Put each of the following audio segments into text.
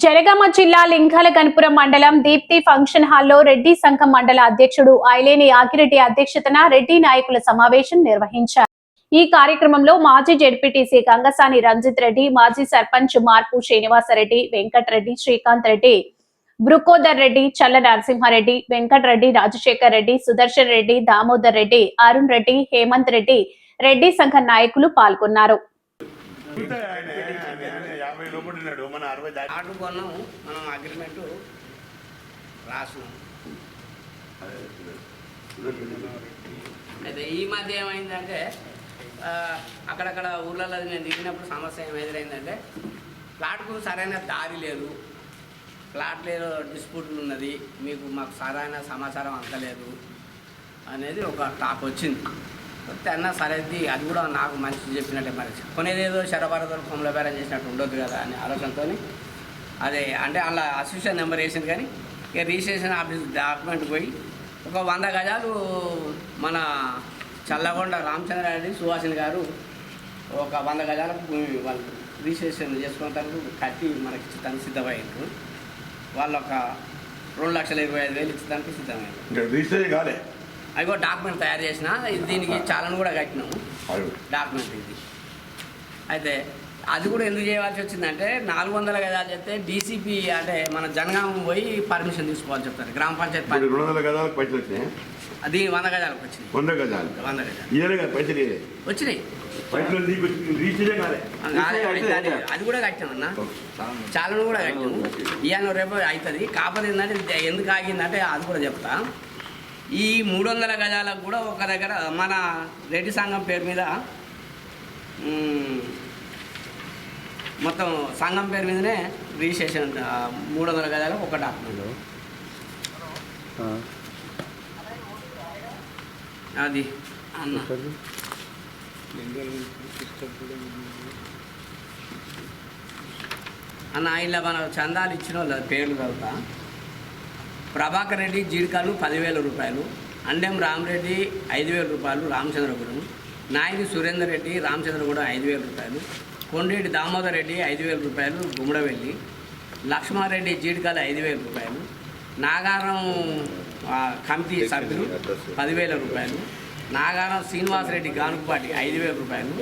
జనగామ జిల్లా లింగాల కనుపురం మండలం దీప్తి ఫంక్షన్ హాల్లో రెడ్డి సంఘం మండల అధ్యక్షుడు ఐలేని ఆకిరెడ్డి అధ్యక్షతన రెడ్డి నాయకుల సమావేశం నిర్వహించారు. ఈ కార్యక్రమంలో మాజీ జడ్పీటీసీ గంగసాని రంజిత్ రెడ్డి మాజీ సర్పంచ్ మార్పు శ్రీనివాసరెడ్డి వెంకటరెడ్డి శ్రీకాంత్ రెడ్డి బృకోదర్ రెడ్డి చల్ల నరసింహారెడ్డి వెంకటరెడ్డి రాజశేఖర్ రెడ్డి సుదర్శన్ రెడ్డి దామోదర్ రెడ్డి అరుణ్ రెడ్డి హేమంత్ రెడ్డి రెడ్డి సంఘం నాయకులు పాల్గొన్నారు ఉంటాయి ఆయన ఆయన- ఆయన యాభై లోపల ఉన్నాడు దాటి ఆర్డర్ కొన్నాము. మనం అగ్రిమెంటు రాసినాం అయితే ఈ మధ్య ఏమైందంటే అక్కడక్కడ ఊర్లలో నేను దిగినప్పుడు సమస్య ఏమైందంటే ఎదురైందంటే ప్లాట్కు సరైన దారి లేదు. ప్లాట్ లేదు డిస్ప్యూట్లు ఉన్నది. మీకు మాకు సరైన సమాచారం అందలేదు అనేది ఒక టాక్ వచ్చింది. వస్తే అన్న సరేది అది కూడా నాకు మంచి చెప్పినట్టే మరి. కొనేదేదో శరభారతలు రూపంలో బేరం చేసినట్టు ఉండొద్దు కదా అనే ఆలోచనతో అదే అంటే అలా అసోసియేషన్ నెంబర్ వేసింది కానీ ఇక రిజిస్ట్రేషన్ ఆఫీస్ డాక్యుమెంట్ పోయి ఒక వంద గజాలు మన చల్లగొండ రామచంద్రారెడ్డి సుహాసిని గారు ఒక వంద గజాలకు భూమి వాళ్ళు రిజిస్ట్రేషన్ చేసుకుంటారు కట్టి మనకి ఇచ్చడానికి సిద్ధమయ్యారు వాళ్ళు ఒక రెండు లక్షల ఇరవై ఐదు వేలు ఇచ్చడానికి సిద్ధమయ్యారు రిజిస్ట్రేషన్ రిజిస్టర్ కాలే. అవి కూడా డాక్యుమెంట్ తయారు చేసిన ఇది దీనికి చాలను కూడా కట్టినాము. డాక్యుమెంట్ ఇది. అయితే అది కూడా ఎందుకు చేయవలసి వచ్చిందంటే నాలుగు వందల గజాలు చెప్తే డీసీపీ అంటే మన జనగామ పోయి పర్మిషన్ తీసుకోవాలి చెప్తారు. గ్రామ పంచాయతీ రెండు వందల గజాలకు పైసలు వచ్చినాయి? అది వంద గజాలకు వచ్చినాయి. వంద గజాలు. వంద గజాలు. పైసలు వచ్చినాయి. అది- కూడా కట్టామన్నా చాలను కూడా కట్టాము ఇవాళ రేపు అవుతుంది. కాకపోతే ఏంటంటే ఎందుకు ఆగిందంటే అది కూడా చెప్తా. ఈ మూడు వందల గజాలకు కూడా ఒక దగ్గర మన రెడ్డి సంఘం పేరు మీద మొత్తం సంఘం పేరు మీదనే రిజిస్ట్రేషన్ మూడు వందల గజాలకు ఒక డాక్యుమెంట్. అది అన్న. అన్న ఇలా మన చందాలు ఇచ్చిన వాళ్ళ పేర్లు చదువుతా ప్రభాకర్ రెడ్డి జీడికాలు పదివేల రూపాయలు అండెం రామరెడ్డి ఐదు వేల రూపాయలు రామచంద్రపురం నాయని సురేందర్ రెడ్డి రామచంద్రగూడ ఐదు వేల రూపాయలు కొండ్రెడ్డి దామోదర్ రెడ్డి ఐదు వేల రూపాయలు గుమ్మడవెల్లి లక్ష్మారెడ్డి జీడికాలు ఐదు వేల రూపాయలు నాగారం కమిటీ సభ్యులు పదివేల రూపాయలు నాగారం శ్రీనివాసరెడ్డి గానుకపాటి ఐదు వేల రూపాయలు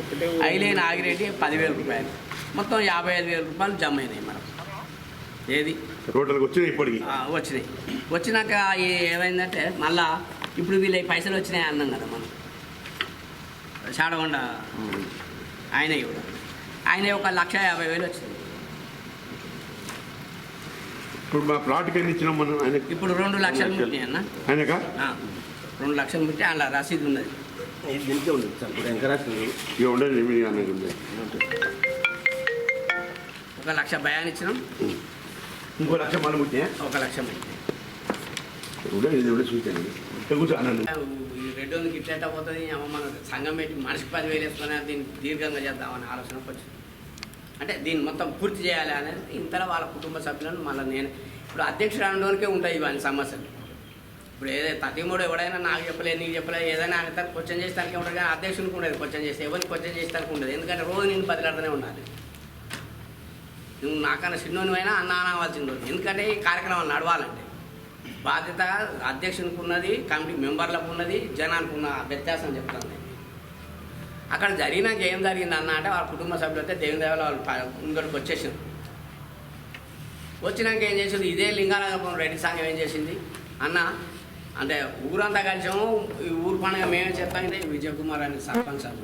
ఐలే నాగిరెడ్డి పదివేల రూపాయలు. మొత్తం యాభై ఐదు వేల రూపాయలు జమ అయినాయి మనకు. ఏది? టోటల్కి వచ్చినాయి ఇప్పటికి. ఆ, వచ్చినాయి. వచ్చినాక ఏ- ఏమైందంటే మళ్ళా ఇప్పుడు వీళ్ళ పైసలు వచ్చినాయి అన్నాం కదా మనం. షాడగొండ ఆయన కూడా ఆయన ఒక లక్ష యాభై వేలు వచ్చింది. ఇప్పుడు మా ప్లాట్కి ఎన్ని ఇచ్చినాం మనం ఆయనకి? ఇప్పుడు రెండు లక్షలు ముట్టినాయి అన్న ఆయనకా? ఆ, రెండు లక్షలు ముట్టి అలా రసీదు ఉన్నది. దీనికే ఉంది సార్ ఇక ఉండదు ఒక లక్ష భయాన్ని ఇచ్చినాం. ఇంకో లక్ష మళ్ళీ ముట్టినా ఒక లక్ష ఇది కూడా వందకి ఇట్లా పోతుంది? అమ్మ మన సంఘం పెట్టి మనిషికి పదివేలు వేసుకొని దీన్ని దీర్ఘంగా చేద్దామని ఆలోచనకు వచ్చింది. అంటే దీన్ని మొత్తం పూర్తి చేయాలి అనేది ఇంతలో వాళ్ళ కుటుంబ సభ్యులను మళ్ళీ నేను ఇప్పుడు అధ్యక్షుడు అనడానికే ఉంటాయి ఇవన్నీ సమస్యలు. ఇప్పుడు ఏదో ప్రతి మూడు ఎవడైనా నాకు చెప్పలేదు నీకు చెప్పలేదు ఏదైనా ఆయన క్వశ్చన్ చేస్తానికి ఉండదు కానీ అధ్యక్షునికి ఉండదు క్వశ్చన్ చేస్తే ఎవరిని క్వశ్చన్ చేస్తానికి ఉండదు. ఎందుకంటే రోజు నేను బదిలాడుతూనే ఉండాలి. నువ్వు నాకన్నా చిన్నోనివైనా అన్న అనవలసింది ఎందుకంటే ఈ కార్యక్రమాలు నడవాలంటే. బాధ్యత అధ్యక్షునికి ఉన్నది కమిటీ మెంబర్లకు ఉన్నది జనానికి ఉన్న వ్యత్యాసం చెప్తాను నేను. అక్కడ జరిగినాక ఏం జరిగింది అన్న అంటే వాళ్ళ కుటుంబ సభ్యులు అయితే దేవుని దేవాల వాళ్ళు ప- వచ్చేసింది వచ్చినాక ఏం చేసింది? ఇదే లింగానగరం రెడ్డి సంఘం ఏం చేసింది? అన్న అంటే ఊరంతా కలిసాము. ఈ ఊరు పండుగ మేమే చెప్తామంటే విజయ్ కుమార్ అని సర్పంచ్ సార్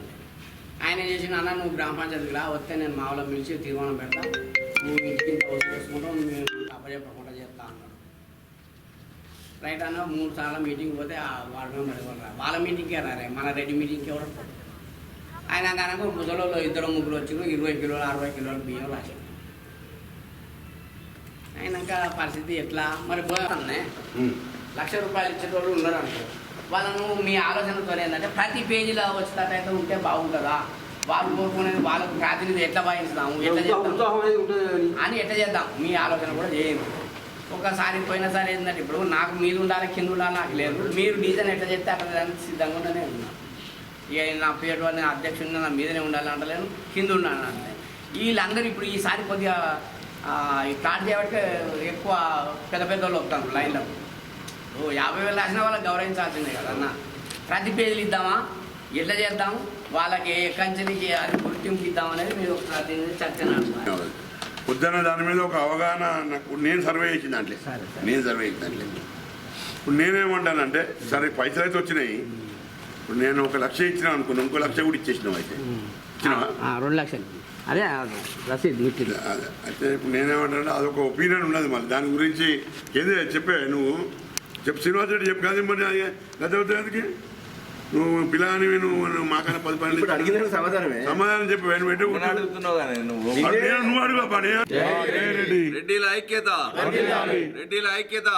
ఆయన ఏం చేసిన అన్న నువ్వు గ్రామ పంచాయతీకి రా వస్తే నేను మా వాళ్ళ పిలిచి తీర్మానం పెడతా. నువ్వు ఇంటికి ఇంత వసూలు చేసుకుంటావు మేము అప్పచెప్పకుండా చేస్తా అన్నాడు రైట్ అన్న మూడు సార్లు మీటింగ్ పోతే వార్డు మెంబర్ వాళ్ళ మీటింగ్కే రారే మన రెడ్డి మీటింగ్కి ఎవరు? ఆయన కనుక ముసలోళ్ళు ఇద్దరు ముగ్గురు వచ్చి ఇరవై కిలోలు అరవై కిలోలు బియ్యం రాశారు అయినాక పరిస్థితి ఎట్లా? మరి పోతానే లక్ష రూపాయలు ఇచ్చేటోళ్ళు ఉన్నారు అనుకో. వాళ్ళను మీ ఆలోచనతో ఏంటంటే ప్రతి పేజీలో వచ్చేటట్టయితే ఉంటే బాగుంటుందా? వాళ్ళు కోరుకునేది వాళ్ళకు ప్రాతినిధ్యం ఎట్లా భావిస్తాము ఎట్లా ఉంటుంది అని ఎట్లా చేద్దాం? మీ ఆలోచన కూడా చేయండి. ఒకసారి పోయినసారి ఏంటంటే ఇప్పుడు నాకు మీద ఉండాలి కింద ఉండాలి నాకు లేదు. మీరు డిజైన్ ఎట్లా చేస్తే అట్లా దానికి సిద్ధంగా ఉండనే ఉన్నాను ఇక నా పేరు నా అధ్యక్షుడిని నా మీదనే ఉండాలి అంటలేను కింద ఉండాలి అంటే వీళ్ళందరూ ఇప్పుడు ఈసారి కొద్దిగా ప్లాట్ చేయబట్టి ఎక్కువ పెద్ద పెద్ద వాళ్ళు వస్తారు లైన్లో. ఓ యాభై వేలు రాసిన వాళ్ళకి గౌరవించాల్సిందే కదా అన్న. ప్రతి పేజీలు ఇద్దామా? ఎట్లా చేద్దాం? వాళ్ళకి కంచెనికి అది గుర్తింపు ఇద్దాం అనేది మీరు ఒకసారి దీని మీద చర్చ నడుపుతున్నారు పొద్దున్న దాని మీద ఒక అవగాహన నాకు నేను సర్వే చేసిన దాంట్లో. నేను సర్వే చేసిన దాంట్లో. ఇప్పుడు నేనేమంటానంటే సరే పైసలు అయితే వచ్చినాయి. ఇప్పుడు నేను ఒక లక్ష ఇచ్చిన అనుకున్నా ఇంకో లక్ష కూడా ఇచ్చేసినావు అయితే. ఇచ్చినావా? రెండు లక్షలు. అదే రసీద్ మిట్టిల్ అదే అయితే ఇప్పుడు నేనేమంటానంటే అదొక ఒపీనియన్ ఉన్నది మళ్ళీ. దాని గురించి ఏదే చెప్పే నువ్వు? చెప్పు శ్రీనివాస్ రెడ్డి చెప్పు. కాదు మరి గతవతకి నువ్వు పిల్లని నువ్వు మాకన్నా పది అడిగిన సమాధానమే? సమాధానం చెప్పు పెట్టు. నేను అడుగుతున్నావు కానీ నువ్వు అడుగు పని రెడ్డి. రెడ్డిల ఐక్యత. రెడ్డిల ఐక్యత.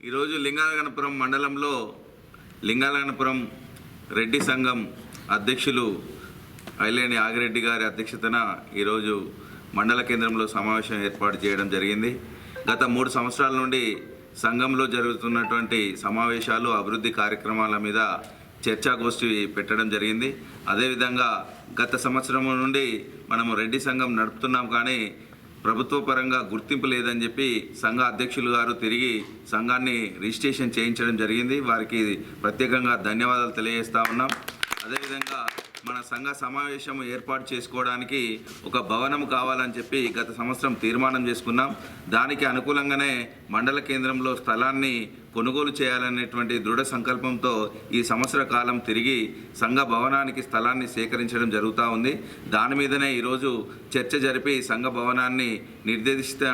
ఈరోజు లింగాలగనపురం మండలంలో లింగాలగనపురం రెడ్డి సంఘం అధ్యక్షులు ఐలేని ఆగిరెడ్డి గారి అధ్యక్షతన ఈరోజు మండల కేంద్రంలో సమావేశం ఏర్పాటు చేయడం జరిగింది. గత మూడు సంవత్సరాల నుండి సంఘంలో జరుగుతున్నటువంటి సమావేశాలు అభివృద్ధి కార్యక్రమాల మీద చర్చాగోష్ఠి పెట్టడం జరిగింది. అదేవిధంగా గత సంవత్సరం నుండి మనము రెడ్డి సంఘం నడుపుతున్నాం కానీ ప్రభుత్వ పరంగా గుర్తింపు లేదని చెప్పి సంఘ అధ్యక్షులు గారు తిరిగి సంఘాన్ని రిజిస్ట్రేషన్ చేయించడం జరిగింది. వారికి ప్రత్యేకంగా ధన్యవాదాలు తెలియజేస్తా ఉన్నాం. అదేవిధంగా మన సంఘ సమావేశం ఏర్పాటు చేసుకోవడానికి ఒక భవనం కావాలని చెప్పి గత సంవత్సరం తీర్మానం చేసుకున్నాం. దానికి అనుకూలంగానే మండల కేంద్రంలో స్థలాన్ని కొనుగోలు చేయాలనేటువంటి దృఢ సంకల్పంతో ఈ సంవత్సర కాలం తిరిగి సంఘ భవనానికి స్థలాన్ని సేకరించడం జరుగుతూ ఉంది. దాని మీదనే ఈరోజు చర్చ జరిపి సంఘ భవనాన్ని నిర్దేశిత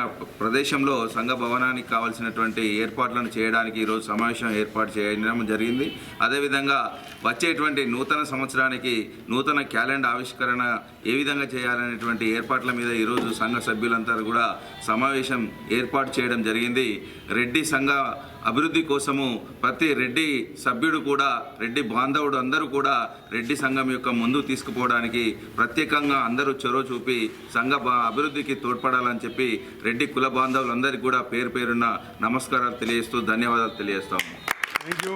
ప్రదేశంలో సంఘ భవనానికి కావాల్సినటువంటి ఏర్పాట్లను చేయడానికి ఈరోజు సమావేశం ఏర్పాటు చేయడం జరిగింది. అదేవిధంగా వచ్చేటువంటి నూతన సంవత్సరానికి నూతన క్యాలెండర్ ఆవిష్కరణ ఏ విధంగా చేయాలనేటువంటి ఏర్పాట్ల మీద ఈరోజు సంఘ సభ్యులంతా కూడా సమావేశం ఏర్పాటు చేయడం జరిగింది. రెడ్డి సంఘ అభివృద్ధి కోసము ప్రతి రెడ్డి సభ్యుడు కూడా రెడ్డి బాంధవుడు అందరూ కూడా రెడ్డి సంఘం యొక్క ముందు తీసుకుపోవడానికి ప్రత్యేకంగా అందరూ చొరవ చూపి సంఘ బా- అభివృద్ధికి తోడ్పడాలని చెప్పి రెడ్డి కుల బాంధవులందరికీ కూడా పేరు పేరున నమస్కారాలు తెలియజేస్తూ ధన్యవాదాలు తెలియజేస్తాము. Thank you